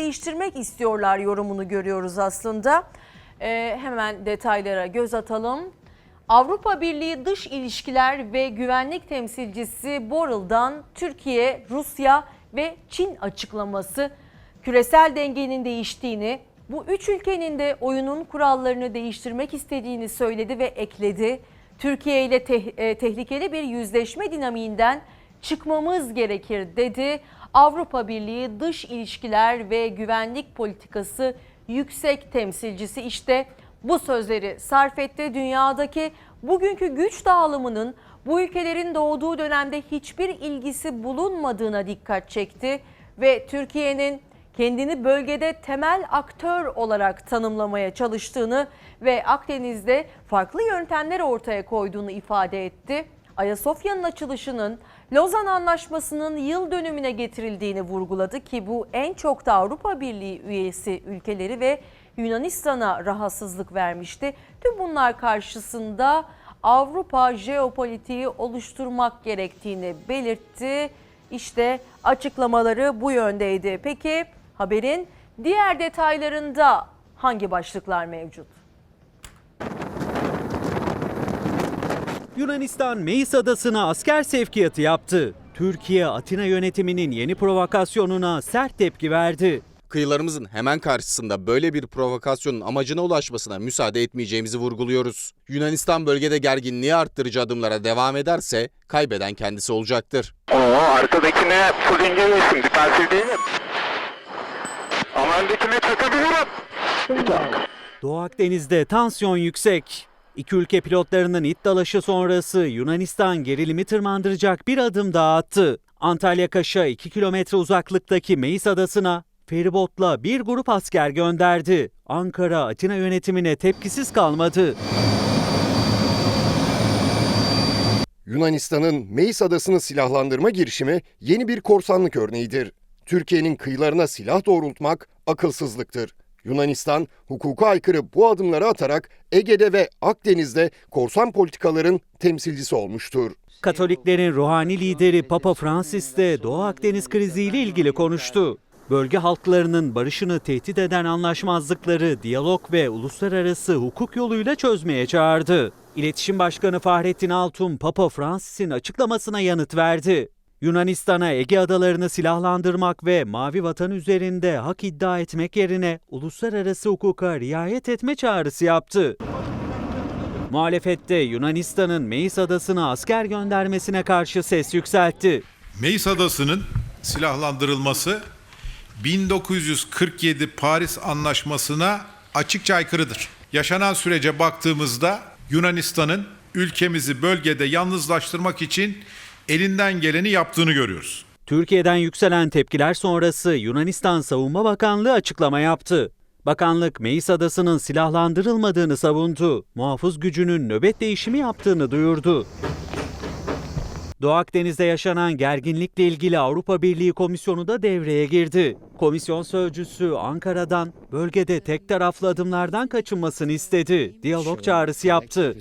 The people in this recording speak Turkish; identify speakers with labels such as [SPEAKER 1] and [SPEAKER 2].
[SPEAKER 1] değiştirmek istiyorlar yorumunu görüyoruz aslında. Ee, hemen detaylara göz atalım. Avrupa Birliği Dış İlişkiler ve Güvenlik Temsilcisi Borrell'dan Türkiye, Rusya ve Çin açıklaması küresel dengenin değiştiğini, bu üç ülkenin de oyunun kurallarını değiştirmek istediğini söyledi ve ekledi. Türkiye ile te- e, tehlikeli bir yüzleşme dinamiğinden çıkmamız gerekir dedi. Avrupa Birliği Dış İlişkiler ve Güvenlik Politikası Yüksek Temsilcisi işte bu sözleri sarf etti. Dünyadaki bugünkü güç dağılımının bu ülkelerin doğduğu dönemde hiçbir ilgisi bulunmadığına dikkat çekti ve Türkiye'nin kendini bölgede temel aktör olarak tanımlamaya çalıştığını ve Akdeniz'de farklı yöntemler ortaya koyduğunu ifade etti. Ayasofya'nın açılışının Lozan Anlaşması'nın yıl dönümüne getirildiğini vurguladı ki bu en çok da Avrupa Birliği üyesi ülkeleri ve Yunanistan'a rahatsızlık vermişti. Tüm bunlar karşısında Avrupa jeopolitiği oluşturmak gerektiğini belirtti. İşte açıklamaları bu yöndeydi. Peki haberin diğer detaylarında hangi başlıklar mevcut?
[SPEAKER 2] Yunanistan Meis Adası'na asker sevkiyatı yaptı. Türkiye Atina yönetiminin yeni provokasyonuna sert tepki verdi.
[SPEAKER 3] Kıyılarımızın hemen karşısında böyle bir provokasyonun amacına ulaşmasına müsaade etmeyeceğimizi vurguluyoruz. Yunanistan bölgede gerginliği arttırıcı adımlara devam ederse kaybeden kendisi olacaktır.
[SPEAKER 4] Oo arkadakine fullinge yesin. Defansif değil mi? Ama öndekine çakabilirim.
[SPEAKER 2] Doğu Akdeniz'de tansiyon yüksek. İki ülke pilotlarının it dalaşı sonrası Yunanistan gerilimi tırmandıracak bir adım daha attı. Antalya Kaş'a 2 kilometre uzaklıktaki Meis Adası'na feribotla bir grup asker gönderdi. Ankara Atina yönetimine tepkisiz kalmadı.
[SPEAKER 5] Yunanistan'ın Meis Adası'nı silahlandırma girişimi yeni bir korsanlık örneğidir. Türkiye'nin kıyılarına silah doğrultmak akılsızlıktır. Yunanistan hukuka aykırı bu adımları atarak Ege'de ve Akdeniz'de korsan politikaların temsilcisi olmuştur.
[SPEAKER 2] Katoliklerin ruhani lideri Papa Francis de Doğu Akdeniz kriziyle ilgili konuştu. Bölge halklarının barışını tehdit eden anlaşmazlıkları diyalog ve uluslararası hukuk yoluyla çözmeye çağırdı. İletişim Başkanı Fahrettin Altun Papa Francis'in açıklamasına yanıt verdi. Yunanistan'a Ege adalarını silahlandırmak ve Mavi Vatan üzerinde hak iddia etmek yerine uluslararası hukuka riayet etme çağrısı yaptı. Muhalefette Yunanistan'ın Meis adasına asker göndermesine karşı ses yükseltti.
[SPEAKER 6] Meis Adası'nın silahlandırılması 1947 Paris Anlaşması'na açıkça aykırıdır. Yaşanan sürece baktığımızda Yunanistan'ın ülkemizi bölgede yalnızlaştırmak için elinden geleni yaptığını görüyoruz.
[SPEAKER 2] Türkiye'den yükselen tepkiler sonrası Yunanistan Savunma Bakanlığı açıklama yaptı. Bakanlık Meis Adası'nın silahlandırılmadığını savundu. Muhafız gücünün nöbet değişimi yaptığını duyurdu. Doğu Akdeniz'de yaşanan gerginlikle ilgili Avrupa Birliği Komisyonu da devreye girdi. Komisyon sözcüsü Ankara'dan bölgede tek taraflı adımlardan kaçınmasını istedi. Diyalog çağrısı yaptı.